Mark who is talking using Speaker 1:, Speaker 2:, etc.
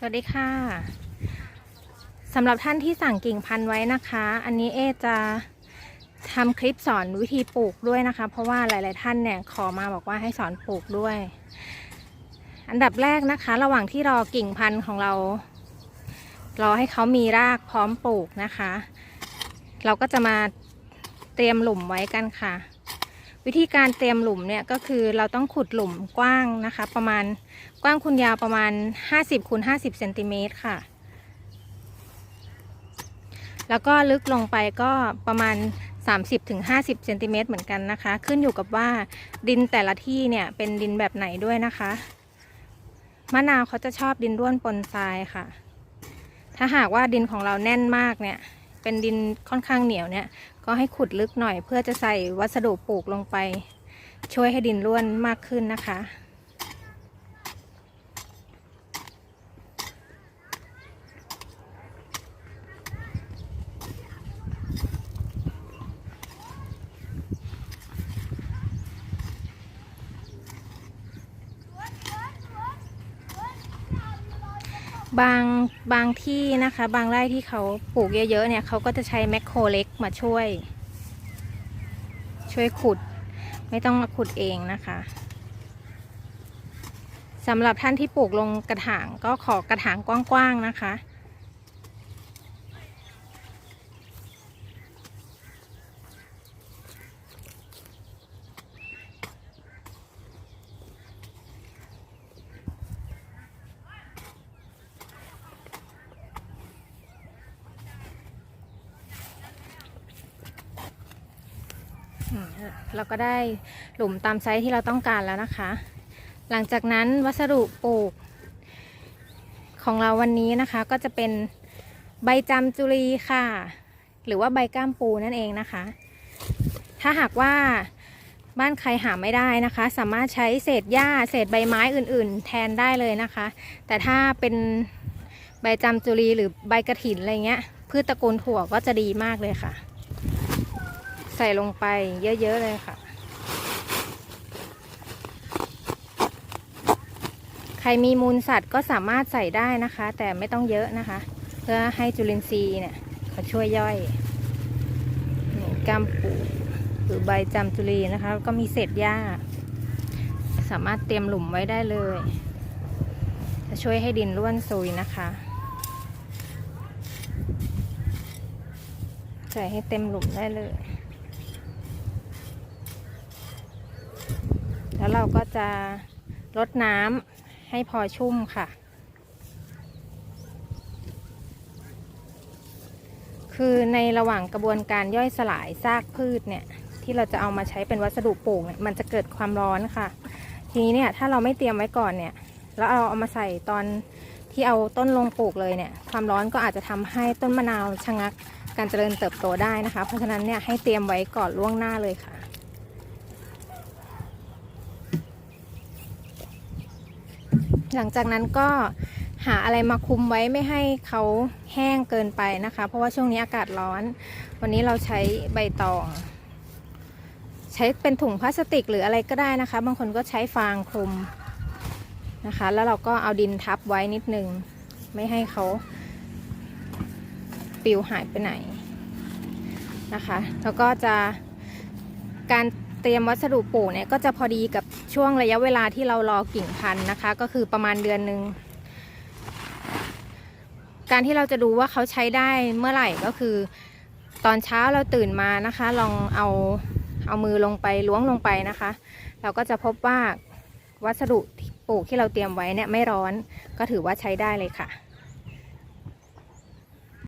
Speaker 1: สวัสดีค่ะสำหรับท่านที่สั่งกิ่งพันธุ์ไว้นะคะ อันนี้เอจะทำคลิปสอนวิธีปลูกด้วยนะคะ เพราะว่าหลาย ๆ ท่านเนี่ยขอมาบอกว่าให้สอนปลูกด้วย อันดับแรกนะคะ ระหว่างที่รอกิ่งพันธุ์ของเรา รอให้เขามีรากพร้อมปลูกนะคะ เราก็จะมาเตรียมหลุมไว้กันค่ะ วิธีการเตรียมหลุมเนี่ยก็คือเราต้องขุดหลุมกว้างนะคะ ประมาณกว้างคูณยาวประมาณ 50คูณ50เซนติเมตรค่ะ แล้วก็ลึกลงไปก็ประมาณ 30ถึง50เซนติเมตรเหมือนกันนะคะ ขึ้นอยู่กับว่าดินแต่ละที่เนี่ยเป็นดินแบบไหนด้วยนะคะ มะนาวเขาจะชอบดินร่วนปนทรายค่ะ ถ้าหากว่าดินของเราแน่นมากเนี่ย เป็นดินค่อนข้างเหนียวเนี่ย ก็ให้ขุดลึกหน่อยเพื่อจะใส่วัสดุปลูกลงไป ช่วยให้ดินร่วนมากขึ้นนะคะ บางบางที่นะคะ บางไร่ที่เขาปลูกเยอะๆเนี่ยเขาก็จะใช้แมคโครเล็กมาช่วย ช่วยขุด ไม่ต้องมาขุดเองนะคะสำหรับท่านที่ปลูกลงกระถางก็ขอกระถางกว้างๆนะคะ เราก็ได้หลุมตามไซส์ที่เราต้องการแล้วนะคะ หลังจากนั้นวัสดุปลูก ของเราวันนี้นะคะก็จะเป็นใบจำจุลีค่ะ หรือว่าใบก้ามปูนั่นเองนะคะ ถ้าหากว่าบ้านใครหาไม่ได้นะคะ สามารถใช้เศษหญ้าเศษใบไม้อื่น ๆ แทนได้เลยนะคะ แต่ถ้าเป็นใบจำจุลีหรือใบกระถินอะไรเงี้ยพืชตระกูลถั่วก็จะดีมากเลยค่ะ ใส่ลงไปเยอะ ๆ เลยค่ะ ใครมีมูลสัตว์ก็สามารถใส่ได้นะคะ แต่ไม่ต้องเยอะนะคะ เพื่อให้จุลินทรีย์เนี่ยเขาช่วยย่อยกามปูหรือใบจำจุลีนะคะ ก็มีเศษหญ้า สามารถเตรียมหลุมไว้ได้เลย จะช่วยให้ดินร่วนซุยนะคะใส่ให้เต็มหลุมได้เลย แล้วเราก็จะรดน้ำให้พอชุ่มค่ะ คือในระหว่างกระบวนการย่อยสลายซากพืชเนี่ย ที่เราจะเอามาใช้เป็นวัสดุปลูกเนี่ยมันจะเกิดความร้อนค่ะ ทีนี้เนี่ยถ้าเราไม่เตรียมไว้ก่อนเนี่ย แล้วเอาเอามาใส่ตอนที่เอาต้นลงปลูกเลยเนี่ย ความร้อนก็อาจจะทำให้ต้นมะนาวชะงักการเจริญเติบโตได้นะคะ เพราะฉะนั้นเนี่ยให้เตรียมไว้ก่อนล่วงหน้าเลยค่ะ หลังจากนั้นก็หาอะไรมาคุมไว้ไม่ให้เขาแห้งเกินไปนะคะ เพราะว่าช่วงนี้อากาศร้อน วันนี้เราใช้ใบตอง ใช้เป็นถุงพลาสติกหรืออะไรก็ได้นะคะ บางคนก็ใช้ฟางคลุมนะคะ แล้วเราก็เอาดินทับไว้นิดนึง ไม่ให้เขาปลิวหายไปไหนนะคะ แล้วก็จะการ เตรียมวัสดุปลูกเนี่ยก็จะพอดีกับช่วงระยะเวลาที่เรารอกิ่งพันธุ์นะคะ ก็คือประมาณเดือนหนึ่งการที่เราจะดูว่าเขาใช้ได้เมื่อไหร่ก็คือ ตอนเช้าเราตื่นมานะคะ ลองเอาเอามือลงไปล้วงลงไปนะคะ เราก็จะพบว่าวัสดุปลูกที่เราเตรียมไว้เนี่ยไม่ร้อนก็ถือว่าใช้ได้เลยค่ะ